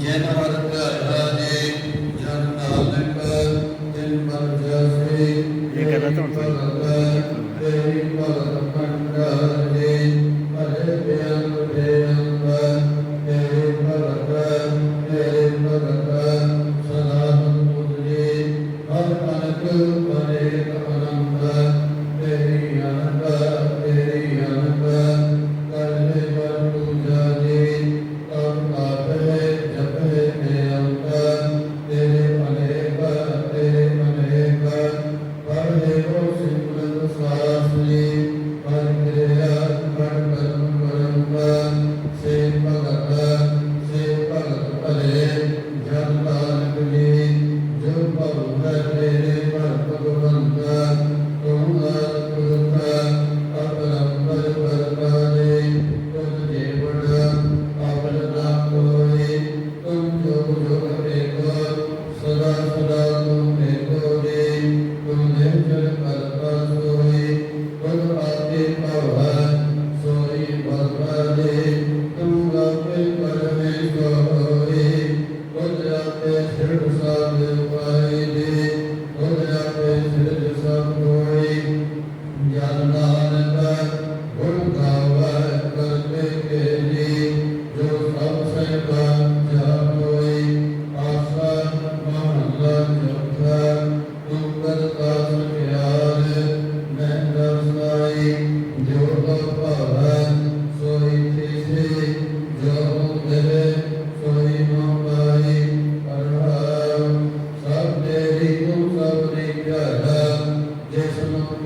ਜੈ ਨਾਨਕ ਰਾਜੇ ਜਨ ਨਾਨਕ ਦਿਨ ਮਰ ਜਾਵੇ ਇਹ ਕਹਿੰਦਾ ਤੁਹਾਨੂੰ ਤੇਰੀ ਭਗਤ ਮੰਡਾ ਜੇ ਭਲੇ ਬਿਆਨ ਦੇ ਅੰਬ ਤੇਰੇ ਭਗਤ ਤੇਰੇ ਭਗਤ ਸਦਾ ਤੁਝੇ ਹਰ ਅਨਕ ਬਣੇ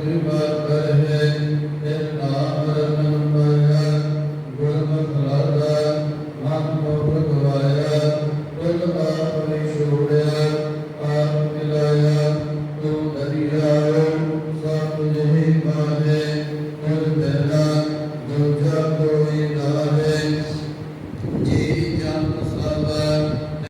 Hare